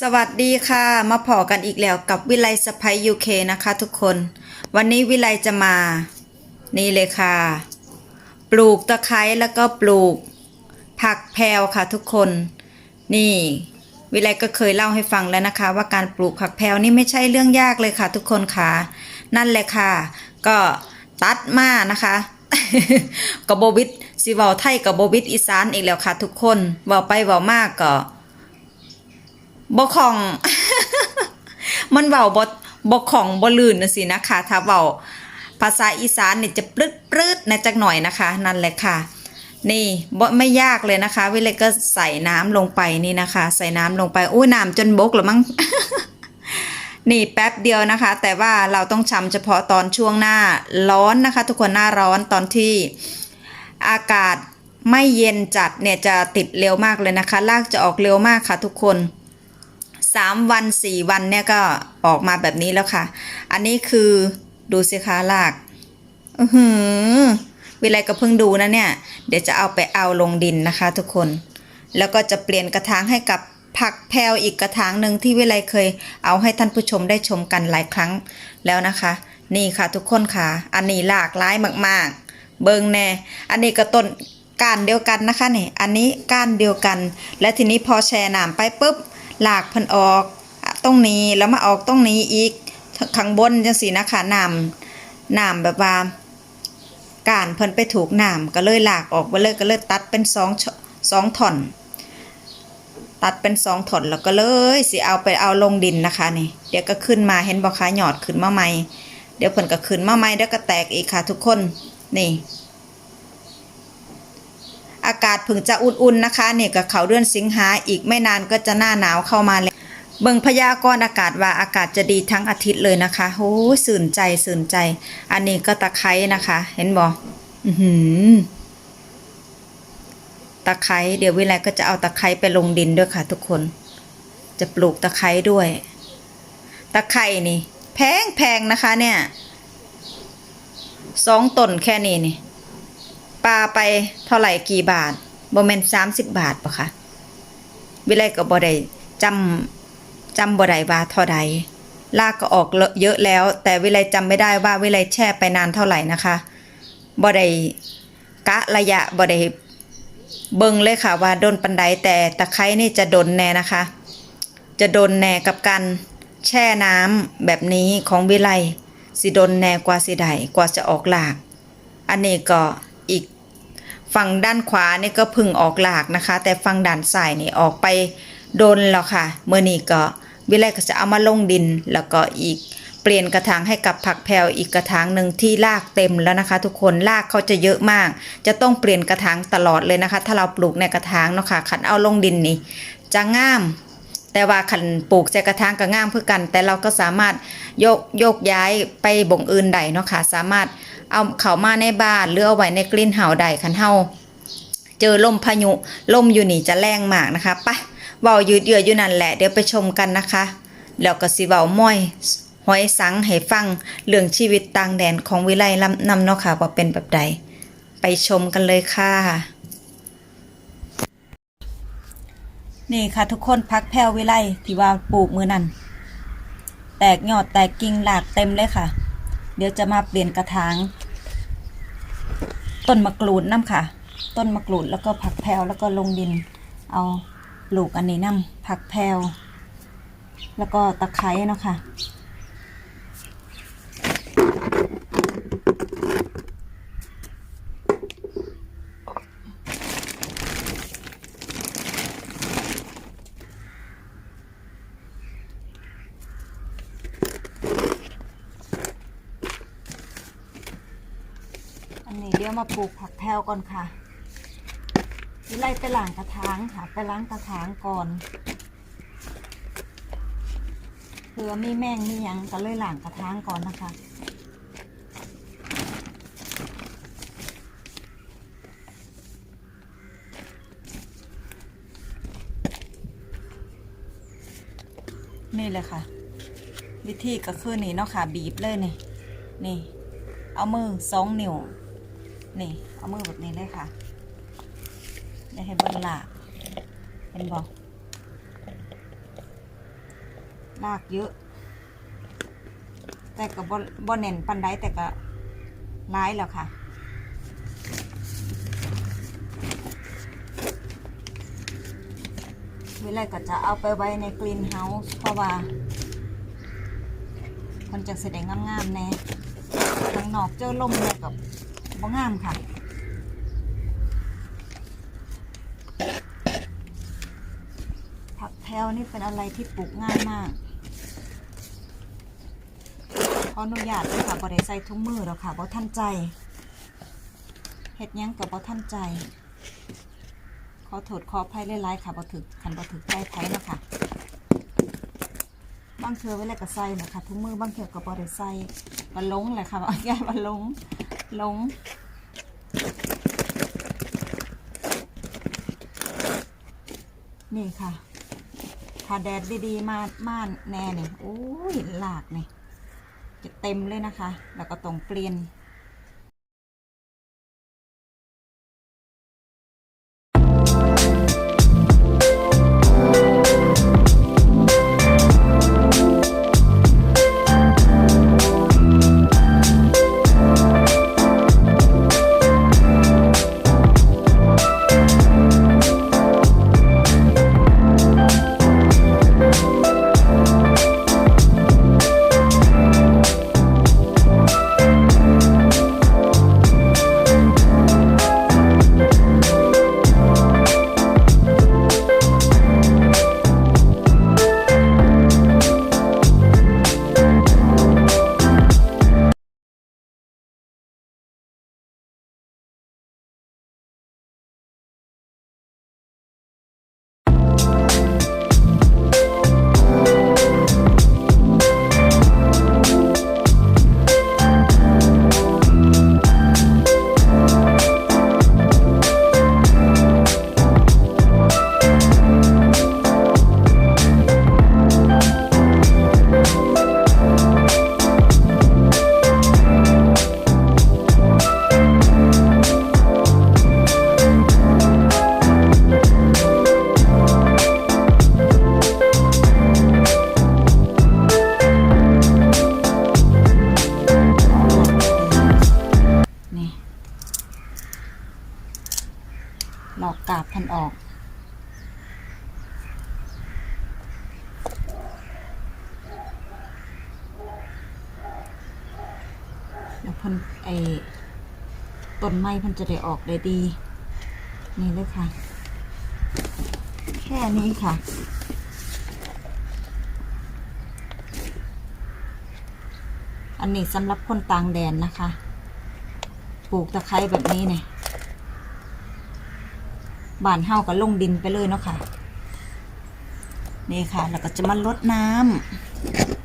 สวัสดีค่ะ มาพอกันอีกแล้วกับวิไลสไปยูเคนะคะทุกคน วันนี้วิไลจะมา นี่เลยค่ะ ปลูกตะไคร้แล้วก็ปลูก ผักแพรวค่ะทุกคน นี่ วิไลก็เคยเล่าให้ฟังแล้วนะคะ ว่าการปลูกผักแพรวนี่ไม่ใช่เรื่องยากเลยค่ะ ทุกคนค่ะ นั่นแหละค่ะ ก็ตัดมานะคะกบบวิดสิวาไทยกับบวิดอีสานอีกแล้วค่ะ ทุกคนเวาไปเวามากก็ บ่ของ มันเว้าบ่บ่ของบ่ลื่นนะสินะคะถ้าเว้าภาษาอีสานเนี่ยจะปรึดปรึดนะจักหน่อยนะคะ นั่นแหละค่ะ นี่บ่ไม่ยากเลยนะคะ วิเลยก็ใส่น้ำลงไปนี่นะคะ ใส่น้ำลงไปอู้น้ำจนบกแล้วมั้งนี่แป๊บเดียวนะคะ แต่ว่าเราต้องชำเฉพาะตอนช่วงหน้าร้อนนะคะ ทุกคนหน้าร้อนตอนที่อากาศไม่เย็นจัดเนี่ยจะติดเร็วมากเลยนะคะ ลากจะออกเร็วมากค่ะทุกคน สามวันสี่วันเนี่ยก็ออกมาแบบนี้แล้วค่ะ อันนี้คือดูสิคะลากอือหือวิไลก็เพิ่งดูนะเนี่ย เดี๋ยวจะเอาไปเอาลงดินนะคะ ทุกคน แล้วก็จะเปลี่ยนกระถางให้กับผักแพรวอีกกระถางหนึ่งที่วิไลเคยเอาให้ท่านผู้ชมได้ชมกันหลายครั้งแล้วนะคะ นี่ค่ะทุกคนค่ะ อันนี้หลากหลายมากๆ เบิงแน่ อันนี้ก็ต้นก้านเดียวกันนะคะนี่อันนี้ก้านเดียวกัน และทีนี้พอแช่น้ำไปปุ๊บ หลากเพันออกตรงนี้แล้วมาออกตรงนี้อีกข้างบนจังสีนะคะน้ำน้ำแบบว่าการเพิ่นไปถูกน้ำก็เลยหลากออกไปเลยก็เลยตัดเป็นสองสองท่อน ตัดเป็นสองท่อนแล้วก็เลยสิเอาไปเอาลงดินนะคะนี่เดี๋ยวก็ขึ้นมาเห็นบ่คะหยอดขึ้นมาใหม่ เดี๋ยวเพิ่นก็ขึ้นมาใหม่เดี๋ยวก็แตกอีกค่ะทุกคนนี่ อากาศเพิ่งจะอุ่นๆนะคะนี่กับเขาเดือนสิงหาอีกไม่นานก็จะหน้าหนาวเข้ามาแล้วเบิ่งพยากรณ์อากาศว่าอากาศจะดีทั้งอาทิตย์เลยนะคะโอ้สื่นใจสื่นใจ อันนี้ก็ตะไคร้นะคะ เห็นบออหือตะไคร้เดี๋ยววิไลก็จะเอาตะไคร้ไปลงดินด้วยค่ะ ทุกคน จะปลูกตะไคร้ด้วย ตะไคร้นี่ แพงแพงนะคะ เนี่ยสองต้นแค่นี้นี่ ปลาไปเท่าไหร่กี่บาทบ่แม่นสามสิบบาทปะคะวิไลก็บ่ได้จำจำบ่ได้ว่าเท่าใดลากก็ออกเยอะแล้ว แต่วิไลจำไม่ได้ว่าวิไลแช่ไปนานเท่าไหร่นะคะบ่ได้กะระยะบ่ได้เบิ่งเลยค่ะว่าโดนปันไดแต่ตะไคร้นี่จะโดนแน่นะคะ จะโดนแน่กับการแช่น้ำแบบนี้ของวิไลสิโดนแน่กว่าสิใดกว่าจะออกหลาก อันนี้ก็ อีกฝั่งด้านขวานี่ก็พึ่งออกหลากนะคะ แต่ฝั่งด้านซ้ายนี่ออกไปโดนแล้วค่ะเมื่อนี้ก็วิไลก็จะเอามาลงดินแล้วก็อีกเปลี่ยนกระถางให้กับผักแพรวอีกกระถางหนึ่งที่รากเต็มแล้วนะคะ ทุกคนรากเขาจะเยอะมาก จะต้องเปลี่ยนกระถางตลอดเลยนะคะ ถ้าเราปลูกในกระถางเนาะค่ะขันเอาลงดินนี่จะง่าม แต่ว่าขันปลูกใส่กระถางก็ง่ามเพื่อกัน แต่เราก็สามารถโยกโยกย้ายไปบ่งอื่นใดเนาะค่ะสามารถ เอาเขามาในบ้านหรือเอาไว้ในกลิ้นเห่าใดขันเฮาเจอลมพายุลมอยู่นี่จะแรงมากนะคะปะเบายืดเยื้ออยู่นั่นแหละเดี๋ยวไปชมกันนะคะ แล้วก็สิเบาม้อยหอยสังให้ฟังเรื่องชีวิตต่างแดนของวิไลลำนำเนาะค่ะว่าเป็นแบบใด ไปชมกันเลยค่ะ นี่ค่ะทุกคนพักแพรววิไลที่ว่าปลูกมือนั่นแตกยอดแตกกิ่งหลากเต็มเลยค่ะ เดี๋ยวจะมาเปลี่ยนกระถาง ต้นมะกรูดน้ำค่ะ ต้นมะกรูดแล้วก็ผักแพลวแล้วก็ลงดินเอาปลูกอันนี้น้ำผักแพลวแล้วก็ตะไคร้เนาะค่ะ อันนี้เดี๋ยวมาปลูกผักแพรวก่อนค่ะวิไล่ไปล้างกระถางค่ะ ไปล้างกระถางก่อนเผื่อมีแมงมียังก็เลยล้างกระถางก่อนนะคะนี่เลยค่ะ วิธีก็คือนี่เนาะค่ะ บีบเลยนี่ นี่ เอามือสองนิ้ว นี่ เอามือแบบนี้เลยค่ะได้ให้เบิ่งหลากเห็นบอกรากเยอะ แต่ก็บ่บ่เน่นปันไดแต่ก็ร้ายแล้วค่ะเวลาก็จะเอาไปไว้ในกรีนเฮาส์เพราะว่า มันจะแสดงงามๆแน่ข้างนอกเจอลมเนี่ยกับ บ่งามค่ะผักแพรวนี่เป็นอะไรที่ปลูกง่ายมากขออนุญาตด้วยค่ะบ่ได้ใส่ถุงมือหรอกค่ะบ่ทันใจเฮ็ดยังกับบ่ทันใจ ขอโทษขอภัยหลายๆค่ะบ่ถึกคันบ่ถึกใจไผเนะคะบางเทือเวลาก็ใส่นะคะถุงมือบางเทือก็บ่ได้ใส่บ่หลงแหละค่ะว่าง่ายบ่หลง หลง นี่ค่ะ ถ้าแดดดีๆ มาม่านแน่เนี่ยโอ้ยหลากเนี่ยจะเต็มเลยนะคะ แล้วก็ต้องเปลี่ยน หลอกกาบพันออกแล้วพันไอต้นไม้พันจะได้ออกได้ดี นี่เลยค่ะ แค่นี้ค่ะอันนี้สำหรับคนต่างแดนนะคะ ปลูกตะไคร้แบบนี้เนี่ย บานเห่าก็ลงดินไปเลยเนาะค่ะ นี่ค่ะ แล้วก็จะมาลดน้ำ